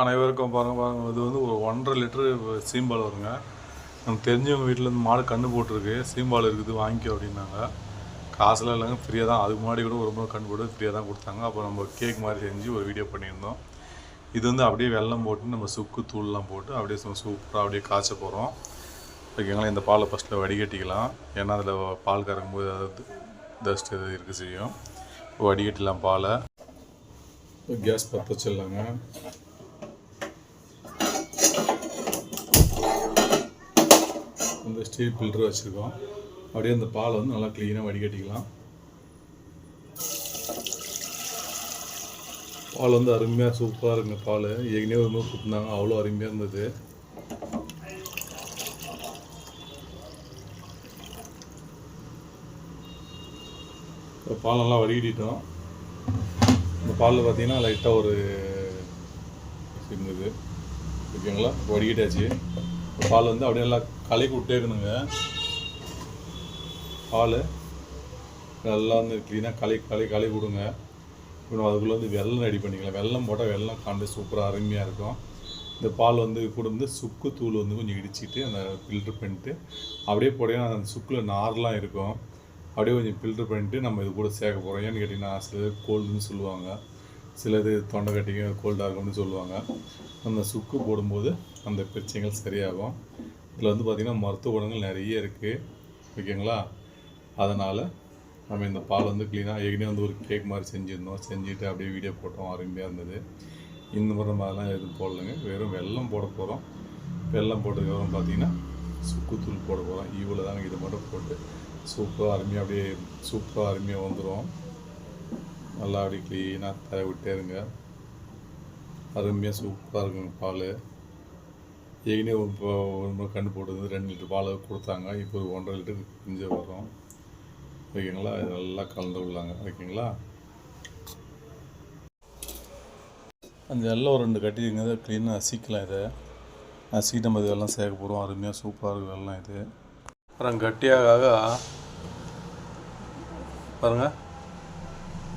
அனைவருக்கும் பாருங்க பாருங்க. இது வந்து ஒரு ஒன்றரை லிட்டரு சீம்பால் வருங்க. நமக்கு தெரிஞ்சவங்க வீட்டில் இருந்து மாடு கண்ணு போட்டிருக்கு. சீம்பால் இருக்குது வாங்கிக்கோ அப்படின்னாங்க. காசுலாம் இல்லைங்க ஃப்ரீயாக தான். அதுக்கு முன்னாடி கூட ஒரு முறை கண்ணு போட்டு ஃப்ரீயாக தான் கொடுத்தாங்க. அப்போ நம்ம கேக் மாதிரி செஞ்சு ஒரு வீடியோ பண்ணியிருந்தோம். இது வந்து அப்படியே வெள்ளம் போட்டு நம்ம சுக்கு தூள்லாம் போட்டு அப்படியே சூப்பராக அப்படியே காய்ச்ச போகிறோம் ஓகேங்களா? இந்த பாலை ஃபஸ்ட்டில் வடிகட்டிக்கலாம். ஏன்னா அதில் பால் கறக்கும்போது அதாவது டஸ்ட் எதாவது இருக்க செய்யும். வடிகட்டிலாம் பாலை. கேஸ் பற்ற வச்சிடலாங்க ஸ்டீல் ஃபில்டர் வச்சுருக்கோம். அப்படியே அந்த பாலை வந்து நல்லா க்ளீனாக வடிகட்டிக்கலாம். பால் வந்து அருமையாக சூப்பராக இருக்குங்க பால். ஏற்கனவே ஒரு மாதிரி கொடுத்துருந்தாங்க. அவ்வளோ அருமையாக இருந்தது. இப்போ பால் நல்லா வடிகட்டிட்டோம். இந்த பாலில் பார்த்தீங்கன்னா லைட்டாக ஒரு இருந்தது. ஓகேங்களா? வடிகட்டாச்சு. பால் வந்து அப்படியே நல்லா கலக்கி விட்டே இருக்கணுங்க. பால் நல்லா வந்து க்ளீனாக கலை கலை கலை விடுங்க இப்போ அதுக்குள்ளே வந்து வெள்ளம் ரெடி பண்ணிக்கலாம். வெல்லம் போட்டால் வெள்ளம் காண்டு சூப்பராக அருமையாக இருக்கும். இந்த பால் வந்து கூட வந்து சுக்கு தூள் வந்து கொஞ்சம் இடிச்சிட்டு அந்த ஃபில்ட்ரு பண்ணிட்டு அப்படியே போட்டிங்கன்னா அந்த சுக்கில் நார்லாம் இருக்கும். அப்படியே கொஞ்சம் ஃபில்ட்ரு பண்ணிட்டு நம்ம இது கூட சேர்க்க போகிறோம் ஏன்னு கேட்டிங்கன்னா சில பேர் கோல்டுன்னு சொல்லுவாங்க. சிலது தொண்டை கட்டிங்க கோல்டாக இருக்கும்னு சொல்லுவாங்க. அந்த சுக்கு போடும்போது அந்த பிரச்சனைகள் சரியாகும். இதில் வந்து பார்த்திங்கன்னா மருத்துவ குணங்கள் நிறைய இருக்குது ஓகேங்களா? அதனால் நம்ம இந்த பால் வந்து க்ளீனாக ஏற்கனவே வந்து ஒரு கேக் மாதிரி செஞ்சுருந்தோம். செஞ்சுட்டு அப்படியே வீடியோ போட்டோம். அருமையாக இருந்தது. இந்த முறை மாதிரிலாம் எதுவும் போடலைங்க. வெறும் வெள்ளம் போட போகிறோம் வெல்லம் போட்டதுக்கப்புறம் பார்த்தீங்கன்னா சுக்குத்தூள் போட போகிறோம் இவ்வளோ தாங்க இதை மட்டும் போட்டு சூப்பராக அருமையாக அப்படியே சூப்பராக அருமையாக வந்துடும் நல்லா அப்படி க்ளீனாக தர விட்டே இருங்க. அருமையாக சூப்பராக இருக்குங்க பால். ஏற்கனவே இப்போ ஒரு முறை கண்டு போட்டது ரெண்டு லிட்டர் பால் கொடுத்தாங்க. இப்போ ஒரு ஒன்றரை லிட்டர் கொஞ்சம் வரும் ஓகேங்களா? நல்லா கலந்து விடலாங்க ஓகேங்களா? அந்த எல்லாம் ஒரு ரெண்டு கட்டிங்க க்ளீனாக நசிக்கலாம் இதை. நசிக்கிட்டு நம்ம இதெல்லாம் சேர்க்க போகிறோம் அருமையாக சூப்பராக இருக்கும் எல்லாம் இது. அப்புறம் கட்டியாக பாருங்கள்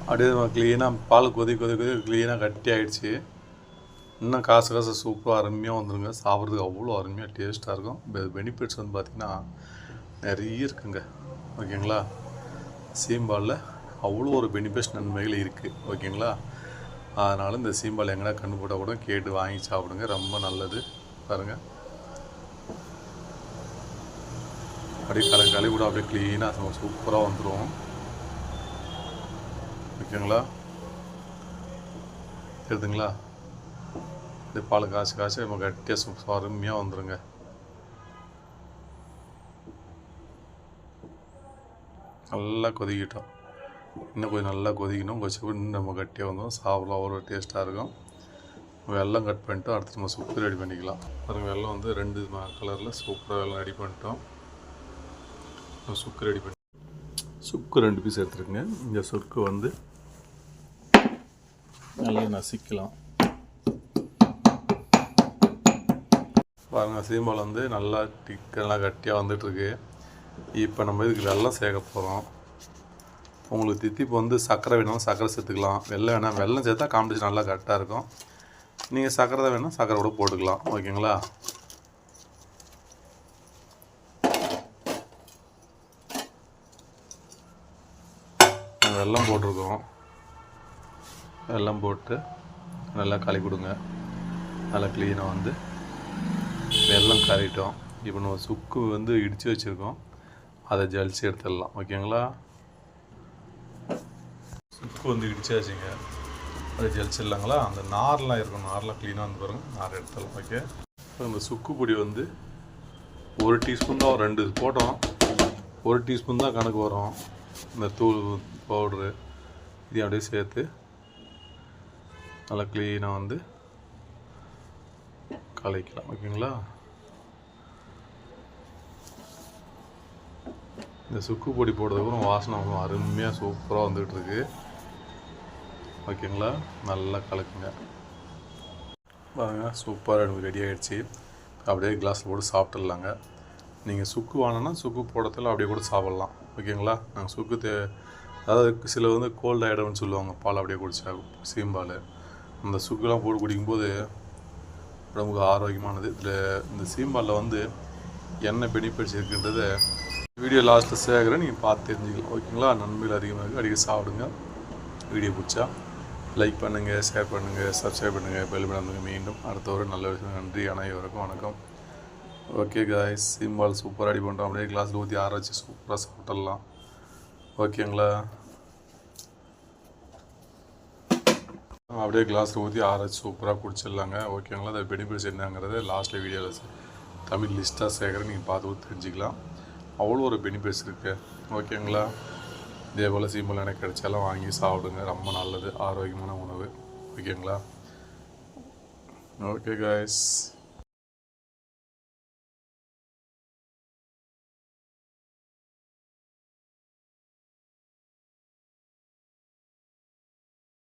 அப்படியே க்ளீனாக பால் கொதி கொதி கொதி க்ளீனாக கட்டி ஆகிடுச்சு இன்னும் காசு காசு சூப்பராக அருமையாக வந்துருங்க. சாப்பிட்றதுக்கு அவ்வளோ அருமையாக டேஸ்ட்டாக இருக்கும். பெனிஃபிட்ஸ் வந்து பார்த்திங்கன்னா நிறைய இருக்குங்க. ஓகேங்களா? சீம்பாலில் அவ்வளோ ஒரு பெனிஃபிட்ஸ் நன்மைகள் இருக்குது ஓகேங்களா? அதனால் இந்த சீம்பால் எங்கன்னா கண்டு கூட கேட்டு வாங்கி சாப்பிடுங்க. ரொம்ப நல்லது. பாருங்கள் அப்படியே கலை கலை கூட அப்படியே க்ளீனாக சூப்பராக வந்துடும் ஓகேங்களா? தெரியுதுங்களா இந்த பால் காசு காசு நம்ம கட்டியாக சூப் அருமையாக வந்துடுங்க நல்லா கொதிக்கிட்டோம். இன்னும் கொஞ்சம் நல்லா கொதிக்கணும். கொஞ்சம் இன்னும் நம்ம கட்டியாக வந்தோம் சாப்பிடலாம். அவ்வளோ டேஸ்ட்டாக இருக்கும். வெல்லம் கட் பண்ணிட்டோம். அடுத்து நம்ம சுக்கு ரெடி பண்ணிக்கலாம். பாருங்கள் வெள்ளம் வந்து ரெண்டு கலரில் சூப்பராக வெள்ளம் ரெடி பண்ணிட்டோம். சுக்கு ரெடி பண்ணி சுக்கு ரெண்டு பீஸ் எடுத்துருக்குங்க. இந்த சுக்கு வந்து நல்லா நசிக்கலாம் பாருங்கள் சீம்பால் வந்து நல்லா டிக்கெல்லாம் கட்டியாக வந்துட்டுருக்கு. இப்போ நம்ம இதுக்கு வெள்ளம் சேர்க்க போகிறோம் உங்களுக்கு தித்திப்பு வந்து சர்க்கரை வேணாலும் சர்க்கரை சேர்த்துக்கலாம். வெள்ளம் வேணால் வெள்ளம் சேர்த்தா காம்படிஷன் நல்லா கரெக்டாக இருக்கும். நீங்கள் சர்க்கரை தான் வேணால் சர்க்கரை கூட போட்டுக்கலாம். ஓகேங்களா? வெள்ளம் போட்டிருக்கோம். எல்லாம் போட்டு நல்லா களி கொடுங்க. நல்லா க்ளீனாக வந்து வெள்ளம் கறிட்டோம் இப்போ நம்ம சுக்கு வந்து இடித்து வச்சுருக்கோம். அதை ஜலிச்சு எடுத்துடலாம். ஓகேங்களா? சுக்கு வந்து இடிச்சாச்சுங்க. அதை ஜலிச்சிடலாங்களா? அந்த நார்லாம் இருக்கும் நார்லாம் க்ளீனாக வந்து பாருங்கள் நார் எடுத்துடலாம். ஓகே? இந்த சுக்கு பொடி வந்து ஒரு டீஸ்பூன் தான் ரெண்டு போட்டோம். ஒரு டீஸ்பூன் தான் கணக்கு வரும். இந்த தூள் பவுட்ரு இதையும் அப்படியே சேர்த்து நல்லா க்ளீனாக வந்து கலக்கலாம் ஓகேங்களா? இந்த சுக்கு பொடி போடுறதுக்கப்புறம் வாசனை ரொம்ப அருமையாக சூப்பராக வந்துகிட்டு இருக்கு ஓகேங்களா? நல்லா கலக்குங்க. பாருங்க சூப்பராக எனக்கு ரெடி ஆகிடுச்சு அப்படியே கிளாஸில் போட்டு சாப்பிட்டுடலாங்க. நீங்கள் சுக்கு வாங்கினா சுக்கு போடத்தில் அப்படியே கூட சாப்பிட்லாம். ஓகேங்களா? நாங்கள் சுக்கு தே அதாவது சில வந்து கோல்ட் ஆகிடும்னு சொல்லுவாங்க பால் அப்படியே குடிச்சா சீம்பால். அந்த சுக்குலாம் போட்டு குடிக்கும்போது உடம்புக்கு ஆரோக்கியமானது. இதில் இந்த சீம்பாலில் வந்து என்ன பெனிஃபிட்ஸ் இருக்குன்றத வீடியோ லாஸ்ட்டில் சேர்க்குறேன் நீங்கள் பார்த்து தெரிஞ்சுக்கலாம். ஓகேங்களா? நன்மைகள் அதிகமாக இருக்குது அடிக்க சாப்பிடுங்க. வீடியோ பிடிச்சா லைக் பண்ணுங்கள் ஷேர் பண்ணுங்கள் சப்ஸ்கிரைப் பண்ணுங்கள் பெல் பண்ணுங்க மீண்டும் அடுத்த ஒரு நல்ல விஷயம் நன்றி. அனைவருக்கும் வணக்கம். ஓகே காய்ஸ் சீம்பால் சூப்பராக அடி பண்ணுறோம் அப்படியே கிளாஸில் ஊற்றி ஆராய்ச்சி சூப்பராக சாப்பிட்டுடலாம். ஓகேங்களா? அப்படியே கிளாஸில் ஊற்றி ஆராய்ச்சி சூப்பராக குடிச்சிடலாங்க. ஓகேங்களா அதை பெனிஃபிட்ஸ் என்னங்கிறத லாஸ்ட்டில் வீடியோவில் தமிழ் லிஸ்ட்டாக சேர்க்குறேன் நீங்கள் பார்த்து தெரிஞ்சுக்கலாம். அவ்வளோ ஒரு பெனிஃபிட்ஸ் இருக்குது ஓகேங்களா இதே போல் சீம்பல் எனக்கு கிடைச்சாலும் வாங்கி சாப்பிடுங்க. ரொம்ப நல்லது. ஆரோக்கியமான உணவு. ஓகேங்களா ஓகே காய்ஸ்